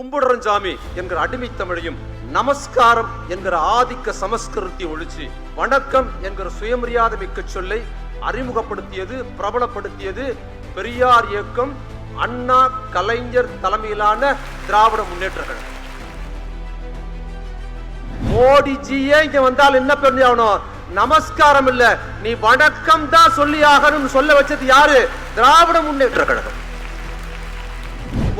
கும்பிடுறன் சாமி என்கிற அடிமை தமிழையும் நமஸ்காரம் என்கிற ஆதிக்க சமஸ்கிருதி ஒழிச்சு வணக்கம் என்கிற சுயமரியாதை மிக்க சொல்லை அறிமுகப்படுத்தியது பிரபலப்படுத்தியது பெரியார் இயக்கம் அண்ணா கலைஞர் தலைமையிலான திராவிட முன்னேற்ற கழகம் மோடிஜியே இங்க வந்தால் என்ன பண்ணி ஆகணும்? நமஸ்காரம் இல்ல நீ வணக்கம் தான் சொல்லி ஆகணும்னு சொல்ல வச்சது யாரு? திராவிட முன்னேற்ற கழகம்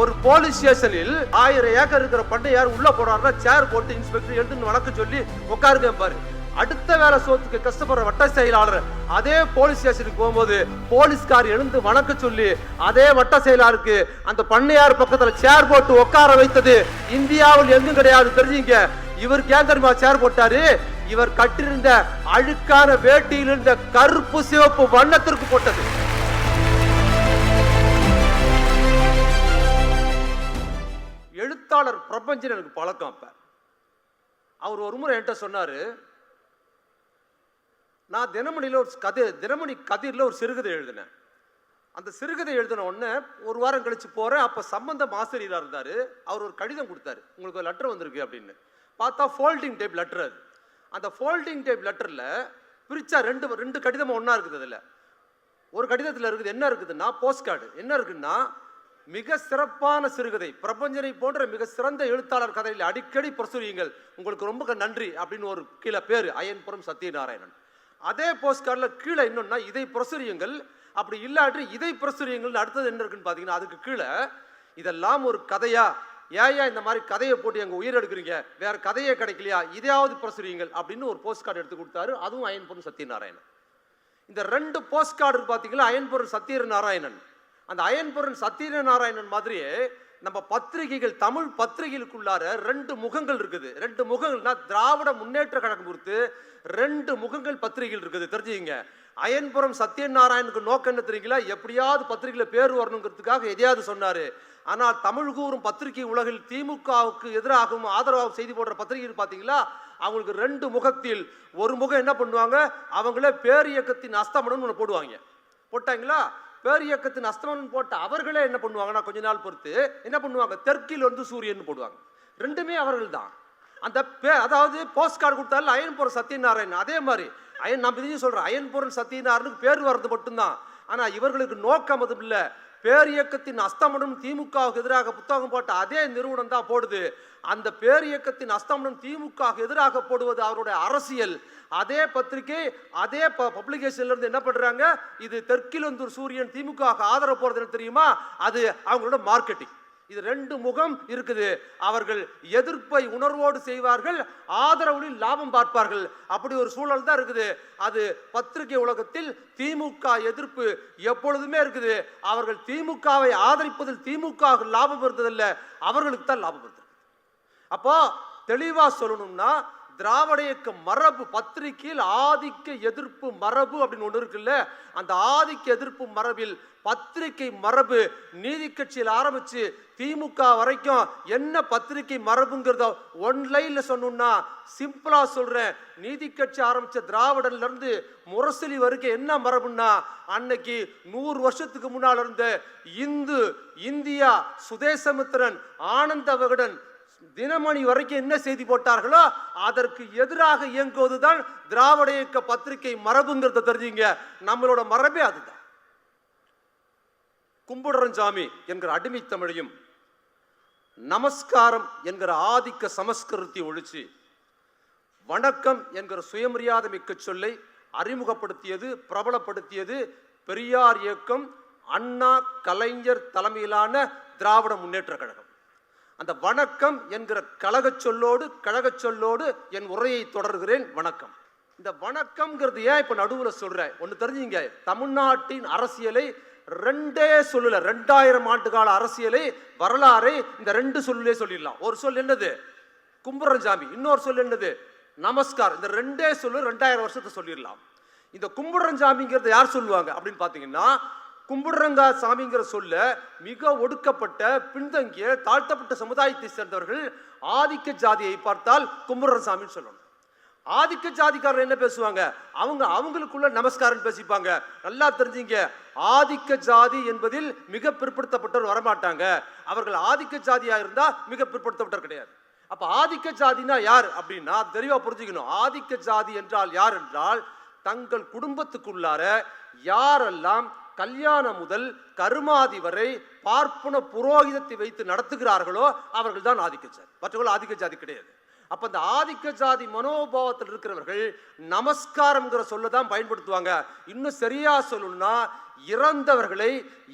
ஒரு போலீஸ் ஸ்டேஷனில் ஆயிரம் ஏக்கர் இருக்கிற பண்ணையார் உள்ள போறாருன்னா சேர் போட்டு இன்ஸ்பெக்டர் எழுதுன்னு வழக்கு சொல்லி உட்காருங்க பாரு. அடுத்த வேலை சோத்துக்கு கஷ்டப்படுற வட்ட செயலாளர். அதே போலீஸ் ஸ்டேஷனுக்கு போகும்போது போலீஸ்கார் எழுந்து வணக்க சொல்லி அதே வட்ட செயலாளருக்கு அந்த பண்ணையார் பக்கத்துல சேர் போட்டு உட்கார வைத்தது இந்தியாவில் எங்கும் கிடையாது. தெரிஞ்சுங்க. இவருக்கு ஏன் சேர் போட்டாரு. இவர் கட்டிருந்த அழுக்கான வேட்டியில் இருந்த கருப்பு சிவப்பு வண்ணத்திற்கு போட்டது. எழுத்தாளர் பிரபஞ்சன் எனக்கு பழக்கம் அப்போ. அவர் ஒரு முறை என்கிட்ட சொன்னார் நான் தினமணியில் ஒரு கதை தினமணி கதிரில் ஒரு சிறுகதை எழுதினேன். அந்த சிறுகதை எழுதின உடனே ஒரு வாரம் கழித்து போகிறேன் அப்போ சம்பந்தம் ஆசிரியராக இருந்தார். அவர் ஒரு கடிதம் கொடுத்தாரு. உங்களுக்கு ஒரு லெட்டர் வந்திருக்கு அப்படின்னு. பார்த்தா ஃபோல்டிங் டைப் லெட்டர் அது. அந்த ஃபோல்டிங் டைப் லெட்டரில் பிரித்தா ரெண்டு ரெண்டு கடிதமும் ஒன்றா இருக்குது அதில். ஒரு கடிதத்தில் இருக்குது என்ன இருக்குதுன்னா போஸ்ட் கார்டு என்ன இருக்குன்னா மிக சிறப்பான சிறுகதை. பிரபஞ்சனை போன்ற மிக சிறந்த எழுத்தாளர் கதையில் அடிக்கடி பிரசுரியுங்கள். உங்களுக்கு ரொம்ப நன்றி அப்படின்னு ஒரு கீழே பேர் அயன்புரம் சத்யநாராயணன். அதே போஸ்ட்கார்டில் கீழே இன்னொன்னா இதை பிரசுரியுங்கள். அப்படி இல்லாட்டி இதை பிரசுரியுங்கள். அடுத்தது என்ன இருக்குன்னு பார்த்தீங்கன்னா அதுக்கு கீழே இதெல்லாம் ஒரு கதையா? ஏயா இந்த மாதிரி கதையை போட்டு எங்கள் உயிர் எடுக்கிறீங்க? வேற கதையே கிடைக்கலையா? இதையாவது பிரசுரியுங்கள் அப்படின்னு ஒரு போஸ்ட் கார்டு எடுத்து கொடுத்தாரு. அதுவும் அயன்புரம் சத்யநாராயணன். இந்த ரெண்டு போஸ்ட் கார்டு பார்த்தீங்களா அயன்பொருள் சத்யநாராயணன். அந்த அயன்பொருள் சத்யர நாராயணன் மாதிரியே நம்ம பத்திரிகைகள் தமிழ் பத்திரிகைகளுக்குள்ளார ரெண்டு முகங்கள் இருக்குது. ரெண்டு முகங்கள்னா திராவிட முன்னேற்ற கழகம் பொறுத்து ரெண்டு முகங்கள் பத்திரிகைகள் இருக்குது. தெரிஞ்சுங்க அயன்புரம் சத்யநாராயணுக்கு நோக்கம் என்ன தெரியுங்களா? எப்படியாவது பத்திரிகையில் பேர் வரணுங்கிறதுக்காக எதையாவது சொன்னாரு. ஆனால் தமிழ் கூறும் பத்திரிகை உலகில் திமுகவுக்கு எதிராகவும் ஆதரவாகவும் செய்தி போடுற பத்திரிகைகள் பார்த்தீங்களா? அவங்களுக்கு ரெண்டு முகத்தில் ஒரு முகம் என்ன பண்ணுவாங்க? அவங்களே பேர் இயக்கத்தின் அஸ்தமனம் ஒன்று போடுவாங்க. போட்டாங்களா? பேர் இயக்கத்தின் அஸ்தமனம் போட்ட அவர்களே என்ன பண்ணுவாங்கன்னா கொஞ்ச நாள் பொறுத்து என்ன பண்ணுவாங்க? தெற்கில் வந்து சூரியன் போடுவாங்க. ரெண்டுமே அவர்கள் தான் அந்த பே அதாவது போஸ்ட் கார்டு கொடுத்தாலும் அயன்புரம் சத்யநாராயணன். அதே மாதிரி அயன் நான் இதையும் சொல்கிறேன் அயன்புரம் சத்யநாராயணுக்கு பேர் வர்றது மட்டும்தான். ஆனால் இவர்களுக்கு நோக்கம் அதுவும் இல்லை. பேர் இயக்கத்தின் அஸ்தமனம் திமுகவுக்கு எதிராக புத்தகம் போட்ட அதே நிறுவனம் தான் போடுது. அந்த பேர் இயக்கத்தின் அஸ்தமனம் திமுகவுக்கு எதிராக போடுவது அவருடைய அரசியல். அதே பத்திரிகை அதே பப்ளிகேஷன்ல இருந்து என்ன பண்றாங்க? இது தெற்கிலந்தூர் சூரியன் திமுக ஆதரவு போறது தெரியுமா? அது அவங்களோட மார்க்கெட்டிங் இது ரெண்டு முகம் இருக்குது. அவர்கள் எதிர்ப்பை உணர்வோடு செய்வார்கள் ஆதரவுகளில் லாபம் பார்ப்பார்கள். அப்படி ஒரு சூழல் தான் இருக்குது. அது பத்திரிகை உலகத்தில் திமுக எதிர்ப்பு எப்பொழுதுமே இருக்குது. அவர்கள் திமுகவை ஆதரிப்பதில் திமுக லாபம் இருந்ததில்ல. அவர்களுக்கு தான் லாபம் இருந்தது. அப்போ தெளிவாக சொல்லணும்னா திராவிட இயக்க மரபு பத்திரிகையில் ஆதிக்க எதிர்ப்பு மரபு அப்படின்னு ஒன்று இருக்குல்ல அந்த ஆதிக்க எதிர்ப்பு மரபில் பத்திரிகை மரபு நீதி கட்சியில் ஆரம்பிச்சு திமுக வரைக்கும் என்ன பத்திரிகை மரபுங்கிறத ஒன் லைனில் சொன்னோம்னா சிம்பிளாக சொல்கிறேன் நீதி கட்சி ஆரம்பித்த திராவிடன்லேருந்து முரசொலி வரைக்கும் என்ன மரபுன்னா அன்னைக்கு நூறு வருஷத்துக்கு முன்னால் இருந்த இந்து இந்தியா சுதேசமித்திரன் ஆனந்த விகடன் தினமணி வரைக்கும் என்ன செய்தி போட்டார்களோ அதற்கு எதிராக இயங்குவதுதான் திராவிட இயக்க பத்திரிகை மரபுங்கிறத தெரிஞ்சுங்க. நம்மளோட மரபே அதுதான். கும்புடரன் சாமி என்கிற அடிமை தமிழையும் நமஸ்காரம் என்கிற ஆதிக்க சமஸ்கிருதி ஒழிச்சு வணக்கம் என்கிற சுயமரியாதை மிக்க சொல்லை அறிமுகப்படுத்தியது பிரபலப்படுத்தியது பெரியார் இயக்கம் அண்ணா கலைஞர் தலைமையிலான திராவிட முன்னேற்ற கழகம். அந்த வணக்கம் என்கிற கழகச் சொல்லோடு கழகச் சொல்லோடு என் உரையை தொடர்கிறேன். வணக்கம். இந்த வணக்கம்ங்கிறது ஏன் இப்போ நடுவில் சொல்கிறேன் ஒன்று தெரிஞ்சுங்க. தமிழ்நாட்டின் அரசியலை ரெண்டே சொல்லல ரெண்டாயிரம் ஆண்டு கால அரசியலை வரலாறை இந்த ரெண்டு சொல்லிலே சொல்லிடலாம். ஒரு சொல் என்னது? கும்புரஞ்சாமி இன்னொரு சொல் என்னது? நமஸ்கார். இந்த ரெண்டே சொல்லு ரெண்டாயிரம் வருஷத்தை சொல்லிடலாம். இந்த கும்புரஞ்சாமிங்கிறத யார் சொல்லுவாங்க அப்படின்னு பார்த்தீங்கன்னா கும்பிடுறங்கா சாமிங்கிற சொல்ல மிக ஒடுக்கப்பட்ட பின்தங்கிய தாழ்த்தப்பட்ட சமுதாயத்தை சேர்ந்தவர்கள் ஆதிக்க ஜாதியை பார்த்தால் கும்பிடுற சாமின்னு சொல்லணும். ஆதிக்க ஜாதிக்காரர் என்ன பேசுவாங்க? அவங்க அவங்களுக்குள்ள நமஸ்காரம் பேசிப்பாங்க. நல்லா தெரிஞ்சுங்க. ஆதிக்க ஜாதி என்பதில் மிக பிற்படுத்தப்பட்டவர் வரமாட்டாங்க. அவர்கள் ஆதிக்க ஜாதியா இருந்தா மிக பிற்படுத்தப்பட்டவர் கிடையாது. அப்ப ஆதிக்க ஜாதினா யார் அப்படின்னா தெளிவா புரிஞ்சுக்கணும். ஆதிக்க ஜாதி என்றால் யார் என்றால் தங்கள் குடும்பத்துக்குள்ளார யாரெல்லாம் கல்யாணம் முதல் கருமாதி வரை பார்ப்பன புரோகிதத்தை வைத்து நடத்துகிறார்களோ அவர்கள் தான் ஆதிக்க ஜாதி. மற்றவர்கள் ஆதிக்க ஜாதி கிடையாது. அப்ப இந்த ஆதிக்க ஜாதி மனோபாவத்தில் இருக்கிறவர்கள் நமஸ்காரம்ங்கிற சொல்ல தான் பயன்படுத்துவாங்க. இன்னும் சரியா சொல்லணும்னா இறந்தவர்களை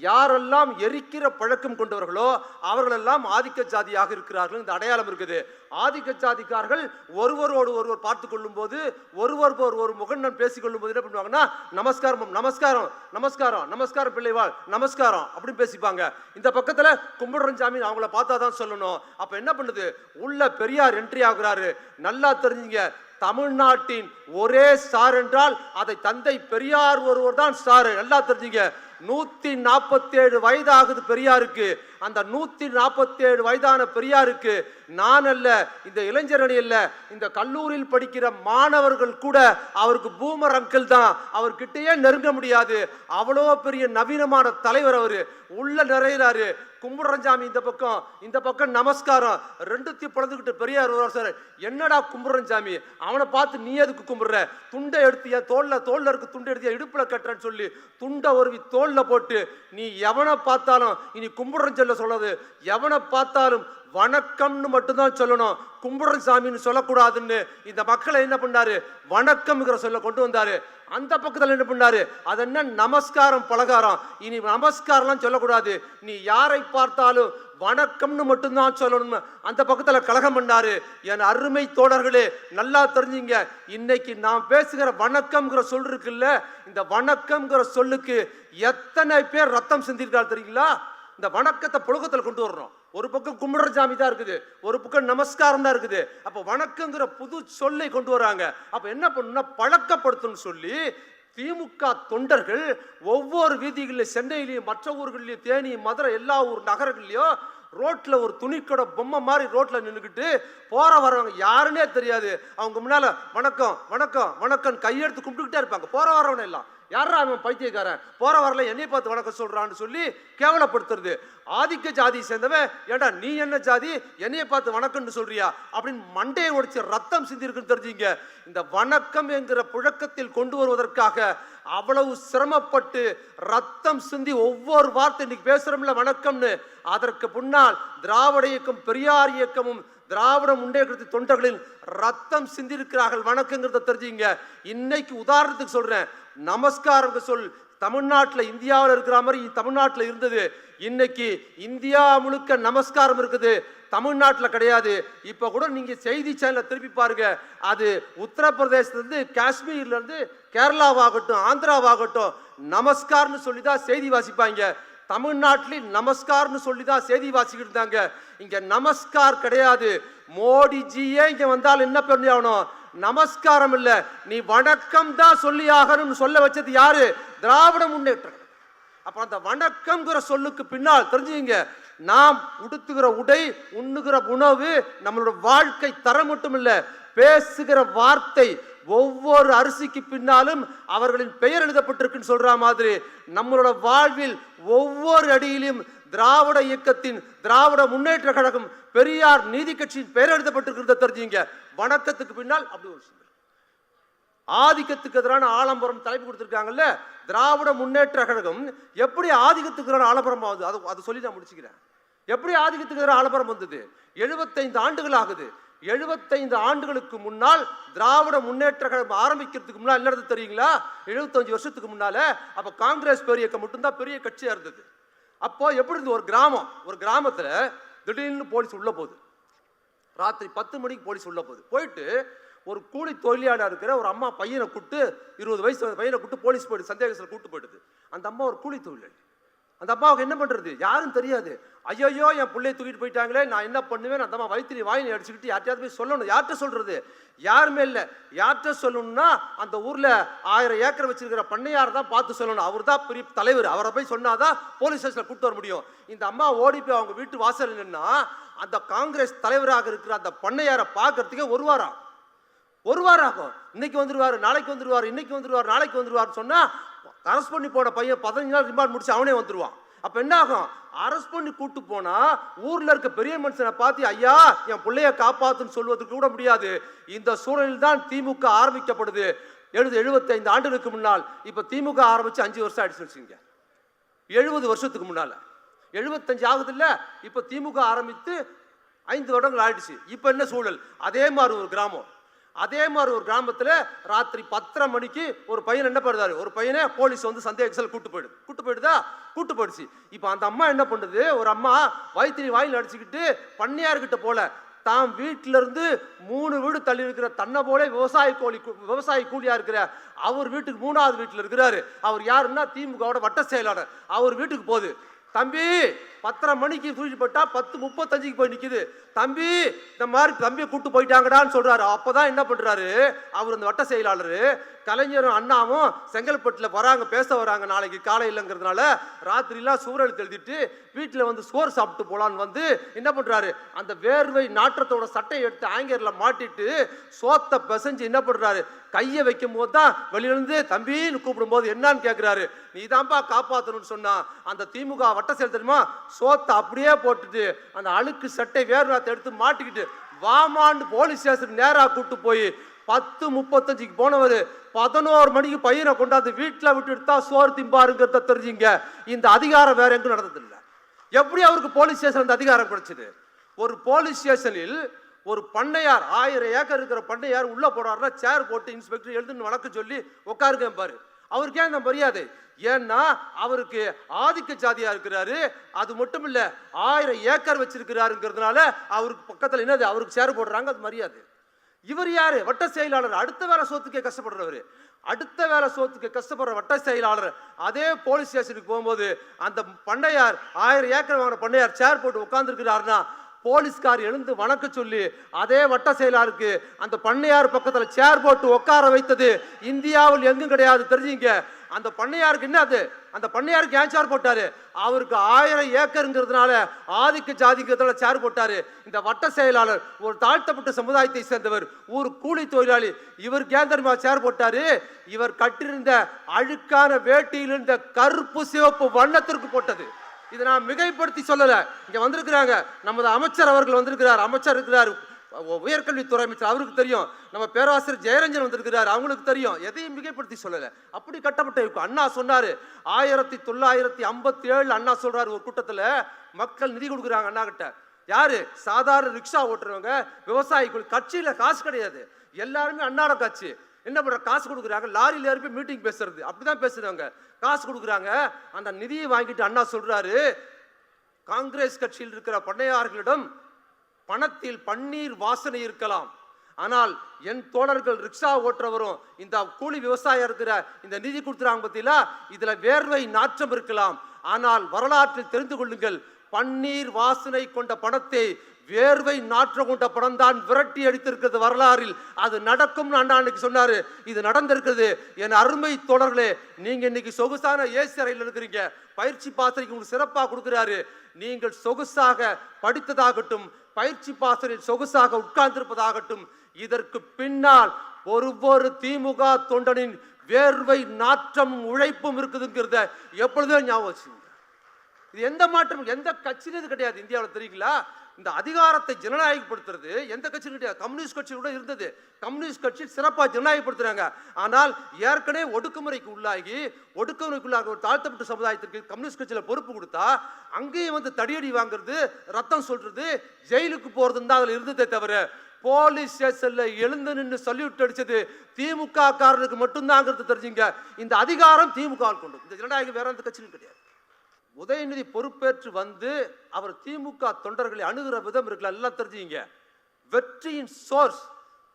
யாரெல்லாம் எரிக்கிற பழக்கம் கொண்டவர்களோ அவர்களெல்லாம் ஆதிக்க ஜாதியாக இருக்கிறார்கள் இந்த அடையாளம் இருக்குது. ஆதிக்க ஜாதிக்காரர்கள் ஒருவரோடு ஒருவர் பார்த்து கொள்ளும் போது ஒருவர் ஒரு முகண்ணன் பேசிக்கொள்ளும் போது என்ன பண்ணுவாங்கன்னா நமஸ்காரம் நமஸ்காரம் நமஸ்காரம் நமஸ்காரம் பிள்ளைவாள் நமஸ்காரம் அப்படின்னு பேசிப்பாங்க. இந்த பக்கத்தில் கும்பிடுறன் சாமி அவங்கள பார்த்தா தான் சொல்லணும். அப்போ என்ன பண்ணுது? உள்ள பெரியார் என்ட்ரி ஆகுறாரு. நல்லா தெரிஞ்சுங்க தமிழ்நாட்டின் ஒரே ஸ்டார் என்றால் அதை தந்தை பெரியார் ஒருவர் தான் ஸ்டார் நல்லா தெரிஞ்சுங்க. நூத்தி நாற்பத்தேழு வயதாகுது பெரியாருக்கு. அந்த நூத்தி நாற்பத்தேழு வயதான பெரியாருக்கு நான் அல்ல இந்த இளைஞரணி அல்ல இந்த கல்லூரியில் படிக்கிற மாணவர்கள் கூட அவருக்கு பூமர் அங்கிள் தான். அவர்கிட்டயே நெருங்க முடியாது. அவ்வளோ பெரிய நவீனமான தலைவர் அவரு. உள்ள நிறையிறாரு. கும்பிடுறஞ்சாமி இந்த பக்கம் இந்த பக்கம் நமஸ்காரம். ரெண்டுத்தையும் பிளந்துக்கிட்டு பெரியார் வருவார் சார். என்னடா கும்பிடுறஞ்சாமி? அவனை பார்த்து நீ எதுக்கு கும்பிடுற? துண்டை எடுத்து என் தோல்ல தோல்ல இருக்கு துண்டை எடுத்து இடுப்புல கட்டுறேன்னு சொல்லி துண்டை ஒருவி தோளில் போட்டு நீ எவனை பார்த்தாலும் இனி கும்பிடுறன்னு சொல்ல சொல்லாது எவனை பார்த்தாலும் வணக்கம்னு மட்டும்தான் சொல்லணும். கும்பிடுற சாமின்னு சொல்லக்கூடாதுன்னு இந்த மக்களை என்ன பண்ணாரு? வணக்கம்ங்கிற சொல்ல கொண்டு வந்தாரு. அந்த பக்கத்தில் என்ன பண்ணாரு? அது என்ன நமஸ்காரம் பலகாரம். இனி நமஸ்காரம்லாம் சொல்லக்கூடாது. நீ யாரை பார்த்தாலும் வணக்கம்னு மட்டும்தான் சொல்லணும் அந்த பக்கத்தில் கலகம் பண்ணாரு. என் அருமை தோழர்களே நல்லா தெரிஞ்சுங்க. இன்னைக்கு நாம் பேசுகிற வணக்கம்ங்கிற சொல் இருக்குல்ல இந்த வணக்கம்ங்கிற சொல்லுக்கு எத்தனை பேர் ரத்தம் சிந்திருக்காரு தெரியுங்களா? இந்த வணக்கத்தை புழக்கத்தில் கொண்டு வரணும். ஒரு பக்கம் கும்பிடுற சாமி தான் இருக்குது ஒரு பக்கம் நமஸ்காரம் தான் இருக்குது. அப்போ வணக்கங்கிற புது சொல்லை கொண்டு வராங்க. அப்போ என்ன பண்ணுன்னா பழக்கப்படுத்தணும்னு சொல்லி திமுக தொண்டர்கள் ஒவ்வொரு வீதிகளிலும் சென்னையிலையும் மற்ற ஊர்களிலையும் தேனி மதுரை எல்லா ஊர் நகரங்கள்லையும் ரோட்டில் ஒரு துணிக்கடை பொம்மை மாதிரி ரோட்டில் நின்றுக்கிட்டு போகிற வரவங்க யாருன்னே தெரியாது. அவங்க முன்னால் வணக்கம் வணக்கம் வணக்கம் கையெடுத்து கும்பிட்டுக்கிட்டே இருப்பாங்க. போகிற வரவனே எல்லாம். யாரா அவன் பைத்தியக்காரன்? போற வரல என்னை பார்த்து வணக்கம் சொல்றான்னு சொல்லி கேவலப்படுத்துறது. ஆதிக்க ஜாதி சேர்ந்தவன் ஏடா நீ என்ன ஜாதி? என்னைய பார்த்து வணக்கம்னு சொல்றியா? அப்படின்னு மண்டையை உடைச்சு ரத்தம் சிந்திருக்குன்னு தெரிஞ்சுங்க. இந்த வணக்கம் என்கிற புழக்கத்தில் கொண்டு வருவதற்காக அவ்வளவு சிரமப்பட்டு ரத்தம் சிந்தி ஒவ்வொரு வார்த்தை இன்னைக்கு பேசுறோம்ல வணக்கம்னு. அதற்கு முன்னால் திராவிட இயக்கம் பெரியார் இயக்கமும் திராவிட முன்னேற்றத்து தொண்டர்களில் ரத்தம் சிந்திருக்கிறார்கள். வணக்கங்கிறத தெரிஞ்சுங்க. இன்னைக்கு உதாரணத்துக்கு சொல்றேன். நமஸ்காரம் சொல் தமிழ்நாட்டில் இந்தியாவில் இருக்கிற மாதிரி தமிழ்நாட்டில் இருந்தது. இன்னைக்கு இந்தியா முழுக்க நமஸ்காரம் இருக்குது. தமிழ்நாட்டில் கிடையாது. இப்போ கூட நீங்கள் செய்தி சேனலை திருப்பி பாருங்க. அது உத்தரப்பிரதேசத்துலேருந்து காஷ்மீர்லேருந்து கேரளாவாகட்டும் ஆந்திராவாகட்டும் நமஸ்கார்னு சொல்லி தான் செய்தி வாசிப்பாங்க. தமிழ்நாட்டில் நமஸ்கார்னு சொல்லி தான் செய்தி வாசிக்கிட்டு இருந்தாங்க. இங்கே நமஸ்கார் கிடையாது. மோடிஜியே இங்கே வந்தால் என்ன பண்ணி ஆகணும்? நமஸ்காரம் இல்லை. நீ வணக்கம் தான் சொல்லி ஆகணும்னு சொல்ல வச்சது யாரு? திராவிட முன்னேற்றம் அப்போ அந்த வணக்கம்ங்கிற சொல்லுக்கு பின்னால் தெரிஞ்சுங்க நாம் உடுத்துகிற உடை உண்ணுகிற உணவு நம்மளோட வாழ்க்கை தரம் மட்டும் இல்லை பேசுகிற வார்த்தை ஒவ்வொரு அரிசிக்கு பின்னாலும் அவர்களின் பெயர் எழுதப்பட்டிருக்குன்னு சொல்ற மாதிரி நம்மளோட வாழ்வில் ஒவ்வொரு அடியிலும் திராவிட இயக்கத்தின் திராவிட முன்னேற்ற கழகம் பெரியார் நீதி கட்சியின் பெயர் எழுதப்பட்டிருக்கிறத தெரிஞ்சுங்க. வணக்கத்துக்கு பின்னால் அப்படி ஒரு சிந்தனை. ஆதிக்கத்துக்கு எதிரான ஆலம்பரம் தலைப்பு கொடுத்துருக்காங்கல்ல? திராவிட முன்னேற்ற கழகம் எப்படி ஆதிக்கத்துக்கு எதிரான ஆலம்பரம் ஆகுது? அது அதை சொல்லி நான் முடிச்சுக்கிறேன். எப்படி ஆதிக்கத்துக்கு எதிரான ஆலம்பரம் வந்தது? எழுபத்தைந்து ஆண்டுகள் ஆகுது. எழுபத்தைந்து ஆண்டுகளுக்கு முன்னால் திராவிட முன்னேற்ற கழகம் ஆரம்பிக்கிறதுக்கு முன்னால் என்ன தெரியுங்களா? எழுபத்தஞ்சு வருஷத்துக்கு முன்னால அப்ப காங்கிரஸ் பெரிய இயக்கம் மட்டும்தான் பெரிய கட்சியா இருந்தது. அப்போ எப்படி இருந்தது? ஒரு கிராமம். ஒரு கிராமத்துல திடீர்னு போலீஸ் உள்ள போகுது. ராத்திரி பத்து மணிக்கு போலீஸ் உள்ள போகுது. போயிட்டு ஒரு கூலி தொழிலாளர் இருக்கிற ஒரு அம்மா பையனை கூட்டு இருபது வயசு பையனை கூட்டு போலீஸ் போயிட்டு சந்தேகத்தில் கூட்டு போயிடுது அந்த அம்மா ஒரு கூலி தொழிலாளி. அந்த அப்பாவுக்கு என்ன பண்ணுறது யாரும் தெரியாது. ஐயோ என் பிள்ளைய தூக்கிட்டு போயிட்டாங்களே நான் என்ன பண்ணுவேன்? அந்த அம்மா வயிற்று வாயினை அடிச்சுக்கிட்டு யார்ட்டையாவது போய் சொல்லணும். யார்கிட்ட சொல்கிறது யாருமே இல்லை. யார்கிட்ட சொல்லணும்னா அந்த ஊரில் ஆயிரம் ஏக்கர் வச்சிருக்கிற பண்ணையார் தான் பார்த்து சொல்லணும். அவர் தான் பெரிய தலைவர். அவரை போய் சொன்னாதான் போலீஸ் ஸ்டேஷனில் கூட்டு வர முடியும். இந்த அம்மா ஓடி போய் அவங்க வீட்டு வாசல் நின்னா அந்த காங்கிரஸ் தலைவராக இருக்கிற அந்த பண்ணையாரை பார்க்கறதுக்கே ஒரு வாரம். ஒரு வாரம் ஆகும். இன்னைக்கு வந்துடுவார் நாளைக்கு வந்துடுவார் இன்னைக்கு வந்துடுவார் நாளைக்கு வந்துடுவார் சொன்னால் அரெஸ்ட் பண்ணி போன பையன் பதினஞ்சு நாள் ரிமாண்ட் முடிச்சு அவனே வந்துருவான். அப்போ என்ன ஆகும்? அரெஸ்ட் பண்ணி கூட்டு போனா ஊர்ல இருக்க பெரிய மனுஷனை பார்த்து ஐயா என் பிள்ளைய காப்பாத்துன்னு சொல்வதற்கு கூட முடியாது. இந்த சூழலில் தான் திமுக ஆரம்பிக்கப்படுது. எழுபது எழுபத்தைந்து ஆண்டுகளுக்கு முன்னால் இப்போ திமுக ஆரம்பித்து அஞ்சு வருஷம் ஆயிடுச்சு வச்சுங்க எழுபது வருஷத்துக்கு முன்னால். எழுபத்தஞ்சு ஆகுது இல்லை இப்போ திமுக ஆரம்பித்து ஐந்து வருடங்கள் ஆயிடுச்சு. இப்போ என்ன சூழல்? அதே மாதிரி ஒரு கிராமம். அதே மாதிரி ஒரு கிராமத்தில் ராத்திரி பத்தரை மணிக்கு ஒரு பையன் என்ன பண்ணுறாரு? ஒரு பையனை போலீஸ் வந்து சந்தேகத்தில் கூட்டு போயிடுது கூட்டு போயிடுதா கூட்டு போயிடுச்சு. இப்போ அந்த அம்மா என்ன பண்ணுது? ஒரு அம்மா வயிற்று வாயில் அடிச்சுக்கிட்டு பண்ணையார்கிட்ட போல தான் வீட்டில இருந்து மூணு வீடு தள்ளி இருக்கிற தன்னை போல விவசாய கோழி விவசாய கூலியாக இருக்கிற அவர் வீட்டுக்கு மூணாவது வீட்டில் இருக்கிறாரு. அவர் யாருன்னா திமுகவோட வட்ட செயலாளர். அவர் வீட்டுக்கு போகுது. தம்பி பத்தரை மணிக்கு சூழ்ச்சி போட்டா பத்து முப்பத்தஞ்சுக்கு போய் நிற்கிது தம்பி இந்த மாதிரி தம்பியை கூட்டு போயிட்டாங்கடான்னு சொல்றாரு. அப்பதான் என்ன பண்றாரு? அவர் அந்த வட்ட செயலாளர் கலைஞரும் அண்ணாவும் செங்கல்பட்டுல வராங்க பேச வராங்க நாளைக்கு காலையிலங்கிறதுனால ராத்திரிலாம் சூழல் எழுதிட்டு வீட்டில் வந்து சோறு சாப்பிட்டு போலான்னு வந்து என்ன பண்றாரு? அந்த வேர்வை நாற்றத்தோட சட்டையை எடுத்து ஆங்கரில் மாட்டிட்டு சோத்தை பிசைஞ்சு என்ன பண்றாரு? கையை வைக்கும் போது தான் வெளியிலிருந்து தம்பின்னு கூப்பிடும்போது என்னன்னு கேட்கிறாரு நீ தான்ப்பா காப்பாற்றணும்னு சொன்னா அந்த திமுக வட்ட செயல் தெரியுமா? சோத்தை அப்படியே போட்டுட்டு அந்த அழுக்கு சட்டை வேர்வாத்தை எடுத்து மாட்டிக்கிட்டு வாமான்னு போலீஸ் ஸ்டேஷனுக்கு நேராக கூப்பிட்டு போய் பத்து முப்பத்தஞ்சுக்கு போனவர் பதினோரு மணிக்கு பையனை கொண்டாந்து வீட்டில் விட்டு எடுத்தா சோறு திம்பாருங்கிறத தெரிஞ்சுங்க. இந்த அதிகாரம் வேற எங்கும் நடந்ததில்லை. எப்படி அவருக்கு போலீஸ் ஸ்டேஷன் அந்த அதிகாரம் கிடைச்சிது? ஒரு போலீஸ் ஸ்டேஷனில் ஒரு பண்ணையார் ஆயிரம் ஏக்கர் இருக்கிற பண்ணையார் உள்ளே போடுறாருன்னா சேர் போட்டு இன்ஸ்பெக்டர் எழுதுன்னு வழக்கு சொல்லி உட்காருக்கேன் பாரு. அவருக்கு ஏன் இந்த மரியாதை. ஏன்னா அவருக்கு ஆதிக்க ஜாதியா இருக்கிறாரு. அது மட்டும் இல்ல ஆயிரம் ஏக்கர் வச்சிருக்கிறாருங்கிறதுனால அவருக்கு பக்கத்துல என்னது அவருக்கு சேர் போடுறாங்க அது மரியாதை. இவர் யாரு? வட்ட செயலாளர். அடுத்த வேலை சோத்துக்கே கஷ்டப்படுறவர். அடுத்த வேலை சோத்துக்கு கஷ்டப்படுற வட்ட செயலாளர். அதே போலீஸ் ஸ்டேஷனுக்கு போகும்போது அந்த பண்ணையார் ஆயிரம் ஏக்கர் வாங்கின பண்ணையார் சேர் போட்டு உட்கார்ந்துருக்கிறாருன்னா போலீஸ்கார் எழுந்து வணக்க சொல்லி அதே வட்ட செயலாருக்கு அந்த பண்ணையார் பக்கத்தில் சேர் போட்டு உட்கார வைத்தது இந்தியாவில் எங்கும் கிடையாது தெரிஞ்சுங்க. அந்த பண்ணையாருக்கு என்ன அது? அந்த பண்ணையாருக்கு ஏன் சேர் போட்டாரு? அவருக்கு ஆயிரம் ஏக்கருங்கிறதுனால ஆதிக்க ஜாதிங்கிறதுனால சேர் போட்டாரு. இந்த வட்ட செயலாளர் ஒரு தாழ்த்தப்பட்ட சமுதாயத்தை சேர்ந்தவர் ஒரு கூலி தொழிலாளி இவருக்கு ஏன் தெரியுமா சேர் போட்டாரு? இவர் கட்டிருந்த அழுக்கான வேட்டியில் இருந்த கருப்பு சிவப்பு வண்ணத்திற்கு போட்டது. இதை நான் மிகைப்படுத்தி சொல்லலை. இங்கே வந்திருக்கிறாங்க. நமது அமைச்சர் அவர்கள் வந்திருக்கிறார். அமைச்சர் இருக்கிறார். உயர்கல்வித்துறை அமைச்சர் அவருக்கு தெரியும். நம்ம பேராசிரியர் ஜெயரஞ்சன் வந்திருக்கிறார். அவங்களுக்கு தெரியும். எதையும் மிகைப்படுத்தி சொல்லலை. அப்படி கட்டப்பட்ட இருக்கும் அண்ணா சொன்னார் ஆயிரத்தி தொள்ளாயிரத்தி ஐம்பத்தி ஏழு அண்ணா சொல்கிறார் ஒரு கூட்டத்தில் மக்கள் நிதி கொடுக்குறாங்க அண்ணா கிட்ட. யாரு? சாதாரண ரிக்ஷா ஓட்டுறவங்க விவசாயிகள் கட்சியில் காசு கிடையாது. எல்லாருமே அண்ணாட கட்சி. என்ன பண்ற? காசு கொடுக்குறாங்க. லாரியில் ஏறி போய் மீட்டிங் பேசுறது. அப்படிதான் பேசுறாங்க. காசு கொடுக்குறாங்க. அந்த நிதியை வாங்கிட்டு அண்ணா சொல்றாரு காங்கிரஸ் கட்சியில் இருக்கிற பண்ணையார்களிடம் பணத்தில் பன்னீர் வாசனை இருக்கலாம். ஆனால் என் தோழர்கள் ரிக்ஷா ஓட்டுறவரும் இந்த கூலி விவசாயம் இருக்கிற இந்த நிதி கொடுத்துறாங்க பத்தியில இதுல வேர்வை நாற்றம் இருக்கலாம். ஆனால் வரலாற்றில் தெரிந்து கொள்ளுங்கள் பன்னீர் வாசனை கொண்ட பணத்தை வேர்வை நாற்றம் கொண்ட படம் தான் விரட்டி அடித்திருக்கிறது வரலாறில். அது நடக்கும்னு அண்ணா அன்னைக்கு சொன்னாரு. இது நடந்திருக்கிறது. என் அருமை தோழர்களே நீங்க இன்னைக்கு சொகுசான ஏசி அறையில் இருக்கிறீங்க. பயிற்சி பாசனைக்கு உங்களுக்கு சிறப்பாக கொடுக்குறாரு. நீங்கள் சொகுசாக படித்ததாகட்டும் பயிற்சி பாசனில் சொகுசாக உட்கார்ந்திருப்பதாகட்டும் இதற்கு பின்னால் ஒவ்வொரு திமுக தொண்டனின் வேர்வை நாற்றம் உழைப்பும் இருக்குதுங்கிறத எப்பொழுதும் ஞாபகம் வச்சுங்க இது எந்த மாற்றம்? எந்த கட்சியிலும் இது கிடையாது. இந்தியாவில் தெரியுங்களா? இந்த அதிகாரத்தை ஜனநாயகப்படுத்துறது எந்த கட்சியும் கிடையாது. கம்யூனிஸ்ட் கட்சி கூட இருந்தது. கம்யூனிஸ்ட் கட்சி சிறப்பாக ஜனநாயகப்படுத்துறாங்க. ஆனால் ஏற்கனவே ஒடுக்குமுறைக்கு உள்ளாகி ஒடுக்குமுறைக்கு உள்ளாக ஒரு தாழ்த்தப்பட்ட சமுதாயத்திற்கு கம்யூனிஸ்ட் கட்சியில் பொறுப்பு கொடுத்தா அங்கேயும் வந்து தடியடி வாங்குறது ரத்தம் சொல்றது ஜெயிலுக்கு போகிறது தான் அதில் இருந்ததே தவிர போலீஸ் ஸ்டேஷன்ல எழுந்து நின்று சல்யூட் அடிச்சது திமுக காரனுக்கு மட்டும்தாங்கிறது தெரிஞ்சுங்க. இந்த அதிகாரம் திமுக கொண்டு இந்த ஜனநாயகம் வேற எந்த கட்சியிலும் கிடையாது. உதயநிதி பொறுப்பேற்று வந்து அவர் திமுக தொண்டர்களை அணுகிற விதம் இருக்குல்ல எல்லாம் தெரிஞ்சுங்க வெற்றியின் சோர்ஸ்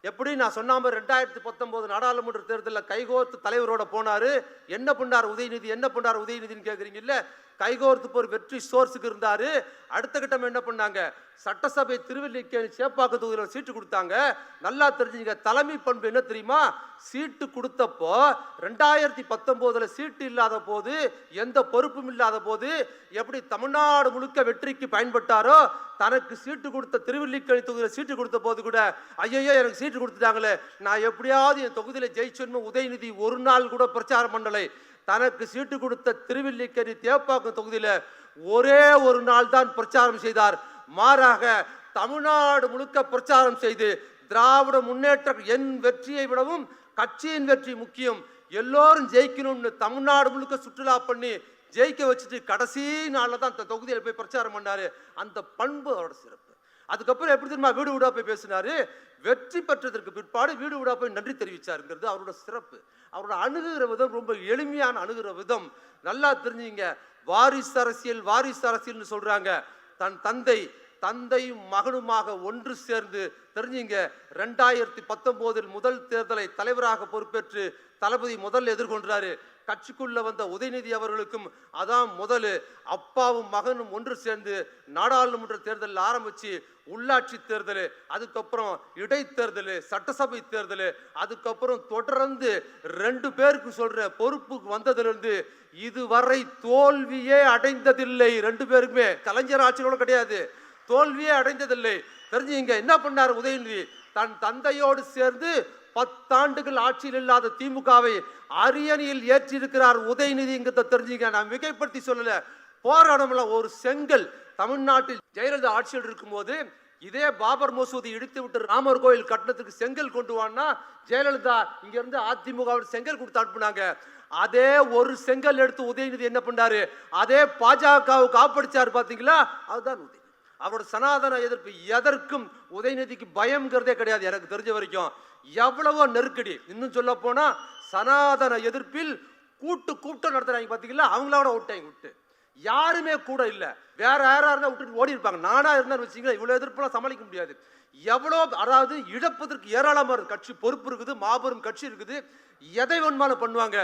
எப்படி நான் சொன்னாமல் ரெண்டாயிரத்தி பத்தொன்பது நாடாளுமன்ற தேர்தலில் கைகோர்த்து தலைவரோட போனாரு. என்ன பண்ணார் உதயநிதி? என்ன பண்ணார் உதயநிதின்னு கேட்குறீங்கல்ல கைகோர்த்து போர் வெற்றி சோர்ஸுக்கு இருந்தார். அடுத்த கட்டம் என்ன பண்ணாங்க? சட்டசபை திருவல்லிக்கேணி சேப்பாக்க தொகுதியில் சீட்டு கொடுத்தாங்க. நல்லா தெரிஞ்சுங்க தலைமை பண்பு என்ன தெரியுமா? சீட்டு கொடுத்தப்போ ரெண்டாயிரத்தி பத்தொம்போதில் சீட்டு இல்லாத போது எந்த பொறுப்பும் இல்லாத போது எப்படி தமிழ்நாடு முழுக்க வெற்றிக்கு பயன்பட்டாரோ தனக்கு சீட்டு கொடுத்த திருவல்லிக்கேணி தொகுதியில் சீட்டு கொடுத்த போது கூட ஐயோ எனக்கு சீட்டு கொடுத்துட்டாங்களே. நான் எப்படியாவது என் தொகுதியில் ஜெயிச்சோன்னு உதயநிதி ஒரு நாள் கூட பிரச்சாரம் பண்ணலை. தனக்கு சீட்டு கொடுத்த திருவல்லிக்கேணி தேப்பாக்கம் தொகுதியில் ஒரே ஒரு நாள் தான் பிரச்சாரம் செய்தார். மாறாக தமிழ்நாடு முழுக்க பிரச்சாரம் செய்து திராவிட முன்னேற்ற என் வெற்றியை விடவும் கட்சியின் வெற்றி முக்கியம். எல்லோரும் ஜெயிக்கணும்னு தமிழ்நாடு முழுக்க சுற்றுலா பண்ணி ஜெயிக்க வச்சுட்டு கடைசி நாளில் தான் அந்த தொகுதியில் போய் பிரச்சாரம் பண்ணாரு. அந்த பண்பு அவரோட சிறப்பு. அதுக்கப்புறம் எப்படி தெரியுமா வீடு வீடா போய் பேசினாரு? வெற்றி பெற்றதற்கு பிற்பாடு வீடு வீடா போய் நன்றி தெரிவிச்சாருங்கிறது அவரோட சிறப்பு. அவரோட அணுகுகிற விதம் ரொம்ப எளிமையான அணுகுற விதம். நல்லா தெரிஞ்சுங்க. வாரிசு அரசியல் வாரிசு அரசியல்னு சொல்கிறாங்க தன் தந்தை தந்தையும் மகனுமாக ஒன்று சேர்ந்து தெரிஞ்சுங்க. ரெண்டாயிரத்தி பத்தொம்போதில் முதல் தேர்தலை தலைவராக பொறுப்பேற்று தளபதி முதல்ல எதிர்கொண்டாரு கட்சிக்குள்ள வந்த உதயநிதி அவர்களுக்கும் அதான் முதல். அப்பாவும் மகனும் ஒன்று சேர்ந்து நாடாளுமன்ற தேர்தல் ஆரம்பிச்சு உள்ளாட்சி தேர்தல் அதுக்கப்புறம் இடைத்தேர்தல் சட்டசபை தேர்தல் அதுக்கப்புறம் தொடர்ந்து ரெண்டு பேருக்கு சொல்ற பொறுப்புக்கு வந்ததிலிருந்து இதுவரை தோல்வியே அடைந்ததில்லை ரெண்டு பேருக்குமே. கலைஞர் ஆட்சியோட கிடையாது. தோல்வியே அடைந்ததில்லை. தெரிஞ்சுங்க என்ன பண்ணார் உதயநிதி? தன் தந்தையோடு சேர்ந்து பத்தாண்டுகள் ஆட்சியில் இல்லாத திமுகவை அரியணையில் ஏற்றிருக்கிறார் உதயநிதிங்கிறத தெரிஞ்சுங்க நான் மிகைப்படுத்தி சொல்லல. போராடமில்ல ஒரு செங்கல் தமிழ்நாட்டில் ஜெயலலிதா ஆட்சியில் இருக்கும்போது இதே பாபர் மசூதி இடித்து விட்டு ராமர் கோயில் கட்டணத்துக்கு செங்கல் கொண்டு வான்னா ஜெயலலிதா இங்கிருந்து அதிமுக செங்கல் கொடுத்து அனுப்புனாங்க. அதே ஒரு செங்கல் எடுத்து உதயநிதி என்ன பண்ணாரு? அதே பாஜகவுக்கு காப்படிச்சாரு பார்த்தீங்களா அதுதான் உதயநிதி. அவரோட சனாதன எதிர்ப்பு எதற்கும் உதயநிதிக்கு பயம்ங்கிறதே கிடையாது எனக்கு தெரிஞ்ச வரைக்கும். எவ்வளவோ நெருக்கடி. இன்னும் சொல்ல போனா சனாதன எதிர்ப்பில் கூட்டு கூட்டம் நடத்துறாங்க பார்த்தீங்களா அவங்களோட விட்டாங்க விட்டு. யாருமே கூட இல்லை. வேற யாரா இருந்தால் விட்டுட்டு ஓடி இருப்பாங்க நானா இருந்தா வச்சுங்களேன் இவ்வளோ எதிர்ப்பெல்லாம் சமாளிக்க முடியாது. எவ்வளோ அதாவது இழப்பதற்கு ஏராளமான இருக்கு. கட்சி பொறுப்பு இருக்குது மாபெரும் கட்சி இருக்குது. எதை வேணுமாலும் பண்ணுவாங்க.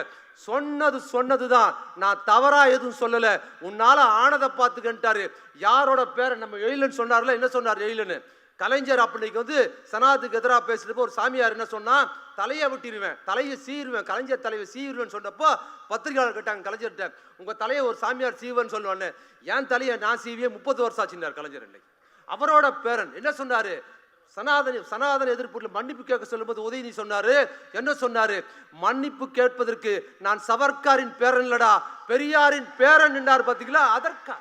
சொன்னது சொன்னது தான் நான் தவறா எதுவும் சொல்லலை. உன்னால ஆனதை பார்த்துக்கிட்டாரு யாரோட பேரை நம்ம எழிலன் சொன்னார்ல? என்ன சொன்னார் எழிலன் கலைஞர் அப்படிக்கு வந்து சனாதுக்கு எதிராக பேசுறப்போ ஒரு சாமியார் என்ன சொன்னா தலையை விட்டிருவேன் தலையை சீருவேன் கலைஞர் தலையை சீருவேன் சொன்னப்போ பத்திரிகையாளர் கேட்டாங்க கலைஞர்கிட்ட. உங்க தலையை ஒரு சாமியார் சீவன் சொல்லுவான்னு. என் தலையை நான் சீவியே முப்பது வருஷம் ஆச்சுன்னார் கலைஞர் இன்னைக்கு. அவரோட பேரன் என்ன சொன்னாரு? சனாதன சனாதன எதிர்ப்புல மன்னிப்பு கேட்க சொல்லும்போது உதயநிதி சொன்னாரு. என்ன சொன்னாரு? மன்னிப்பு கேட்பதற்கு நான் சவர்க்காரின் பேரன் இல்லடா. பெரியாரின் பேரன் என்றார் பார்த்தீங்களா அதற்கா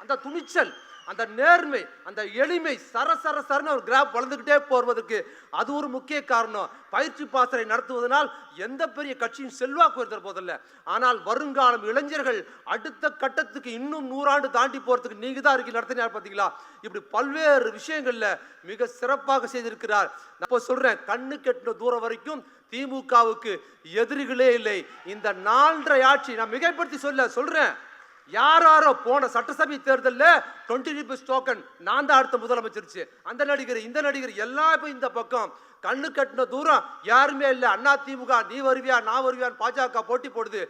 அந்த துணிச்சல். அந்த நேர்மை அந்த எளிமை சர சர சரன்னு ஒரு கிராப் வளர்ந்துக்கிட்டே போவதற்கு அது ஒரு முக்கிய காரணம். பயிற்சி பாசறை நடத்துவதனால் எந்த பெரிய கட்சியும் செல்வாக்கு உயர்த்த போதில்ல ஆனால் வருங்காலம் இளைஞர்கள் அடுத்த கட்டத்துக்கு இன்னும் நூறாண்டு தாண்டி போகிறதுக்கு நீங்கள் தான் இருக்கீங்க நடத்தினார் பார்த்தீங்களா? இப்படி பல்வேறு விஷயங்களில் மிக சிறப்பாக செய்திருக்கிறார். நான் சொல்கிறேன் கண்ணு கெட்டின தூரம் வரைக்கும் திமுகவுக்கு எதிரிகளே இல்லை. இந்த நான்கரை ஆட்சி நான் மிகைப்படுத்தி சொல்ல சொல்கிறேன் யார் யாராரோ போன சட்டசபை தேர்தலில் டுவெண்ட்டி ருபீஸ் டோக்கன் நான் தான் அடுத்த முதலமைச்சிருச்சு. அந்த நடிகர் இந்த நடிகர் எல்லாம் இப்போ இந்த பக்கம். கண்ணு கட்டின தூரம் யாருமே இல்லை. அண்ணா திமுக நீ வருவியா நான் வருவியான்னு பாஜக போட்டி போடுது.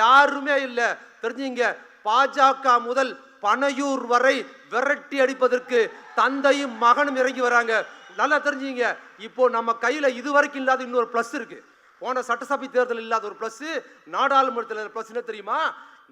யாருமே இல்லை. தெரிஞ்சுங்க பாஜக முதல் பனையூர் வரை விரட்டி அடிப்பதற்கு தந்தையும் மகனும் இறங்கி வராங்க. நல்லா தெரிஞ்சுங்க இப்போ நம்ம கையில் இதுவரைக்கும் இல்லாத இன்னொரு ப்ளஸ் இருக்குது போன சட்டசபை தேர்தல் இல்லாத ஒரு ப்ளஸ்ஸு நாடாளுமன்றத்தில் பிளஸ் என்ன தெரியுமா?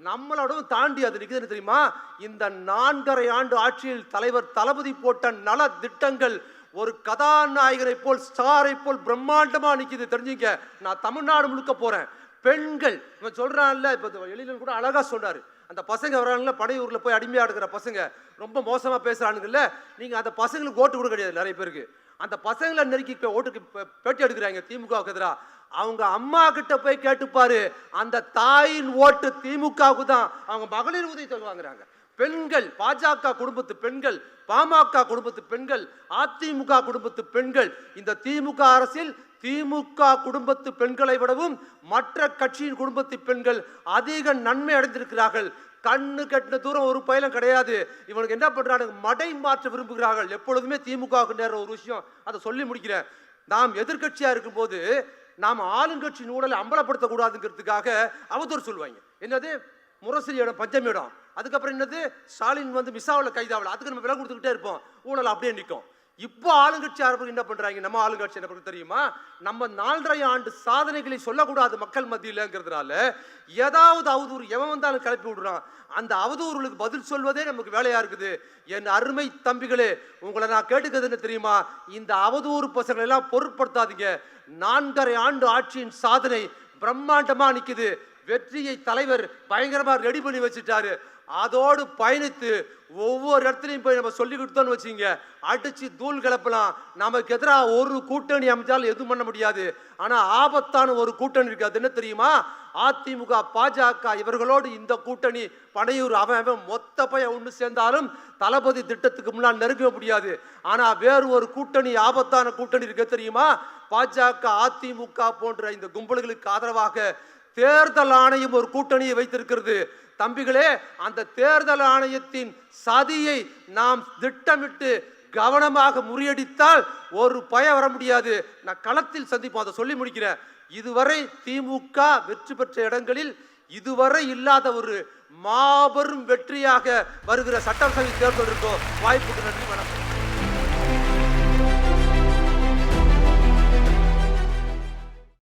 நம்மளோடவும் தாண்டி அது நிக்குதுன்னு தெரியுமா? இந்த நான்கரை ஆண்டு ஆட்சியில் தலைவர் தளபதி போட்ட நல திட்டங்கள் ஒரு கதாநாயகனை போல் ஸ்டாரை போல் பிரம்மாண்டமா நிற்கிது. தெரிஞ்சுங்க நான் தமிழ்நாடு முழுக்க போறேன். பெண்கள் இவன் சொல்றான்ல இப்போ எழிலன் கூட அழகா சொன்னாரு. அந்த பசங்க வராங்கல்ல படையூர்ல போய் அடிமையாக எடுக்கிற பசங்க ரொம்ப மோசமா பேசுறானுங்கல்ல நீங்க அந்த பசங்களுக்கு ஓட்டு கூட கிடையாது நிறைய பேருக்கு. அந்த பசங்களை நெருக்கி ஓட்டுக்கு பேட்டி எடுக்கிறாங்க திமுகவுக்கு எதிராக அவங்க அம்மா கிட்ட போய் கேட்டுப்பாரு. அந்த தாயின் ஓட்டு திமுகவுக்கு தான். அவங்க மகளிர் உதவி தொகை வாங்குறாங்க பெண்கள் பாஜக குடும்பத்து பெண்கள் பாமக குடும்பத்து பெண்கள் அதிமுக குடும்பத்து பெண்கள் இந்த திமுக அரசில் திமுக குடும்பத்து பெண்களை விடவும் மற்ற கட்சியின் குடும்பத்து பெண்கள் அதிக நன்மை அடைந்திருக்கிறார்கள். கண்ணு கட்டின தூரம் ஒரு பயிலும் கிடையாது. இவனுக்கு என்ன பண்றாங்க மடை மாற்ற விரும்புகிறார்கள். எப்பொழுதுமே திமுக நேர ஒரு விஷயம். அதை சொல்லி முடிக்கிறேன். நாம் எதிர்க்கட்சியா இருக்கும்போது நாம் ஆளுங்கட்சி ஊழலை அம்பலப்படுத்தக்கூடாதுங்கிறதுக்காக அவதூறு சொல்லுவாங்க. என்னது? முரசொலி பஞ்சமிடம். அதுக்கப்புறம் என்னது? ஸ்டாலின் வந்து மிஸ்ஸாவில் கைதாகல. அதுக்கு நம்ம விலை கொடுத்துக்கிட்டே இருப்போம். ஊழல் அப்படியே நிற்கும். இப்போ ஆளுங்கட்சி அரபு என்ன பண்றாங்க? நம்ம ஆளுங்கட்சி என்ன தெரியுமா? நம்ம நாலரை ஆண்டு சாதனைகளை சொல்லக்கூடாது மக்கள் மத்தியிலங்கிறதுனால ஏதாவது அவதூறு எவன் வந்தாலும் கிளப்பி விடுறான். அந்த அவதூறுகளுக்கு பதில் சொல்வதே நமக்கு வேலையா இருக்குது. என் அருமை தம்பிகளே உங்களை நான் கேட்டுக்கிறது என்ன தெரியுமா? இந்த அவதூறு பசங்களை எல்லாம் பொருட்படுத்தாதீங்க. நான்கரை ஆண்டு ஆட்சியின் சாதனை பிரம்மாண்டமா நிக்குது. வெற்றியை தலைவர் பயங்கரமா ரெடி பண்ணி வச்சுட்டாரு. அதோடு பயணித்து ஒவ்வொரு இடத்துலையும் போய் நம்ம சொல்லி கொடுத்தோம்னு வச்சுங்க அடித்து தூள் கிளப்பலாம். நமக்கு எதிராக ஒரு கூட்டணி அமைச்சாலும் எதுவும் பண்ண முடியாது. ஆனால் ஆபத்தான ஒரு கூட்டணி இருக்குது அது என்ன தெரியுமா? அதிமுக பாஜக இவர்களோடு இந்த கூட்டணி பனையூர் அவன் அவன் மொத்த பையன் ஒன்று சேர்ந்தாலும் தளபதி திட்டத்துக்கு முன்னால் நெருங்க முடியாது. ஆனால் வேறு ஒரு கூட்டணி ஆபத்தான கூட்டணி இருக்க. தெரியுமா? பாஜக அதிமுக போன்ற இந்த கும்பல்களுக்கு ஆதரவாக தேர்தல் ஆணையம் ஒரு கூட்டணியை வைத்திருக்கிறது. தம்பிகளே அந்த தேர்தல் ஆணையத்தின் சதியை நாம் திட்டமிட்டு கவனமாக முறியடித்தால் ஒரு பய வர முடியாது. நான் களத்தில் சந்திப்போம் அதை சொல்லி முடிக்கிறேன். இதுவரை திமுக வெற்றி பெற்ற இடங்களில் இதுவரை இல்லாத ஒரு மாபெரும் வெற்றியாக வருகிற சட்டசபை தேர்தல் இருக்கும் வாய்ப்புக்கு நன்றி வணக்கம்.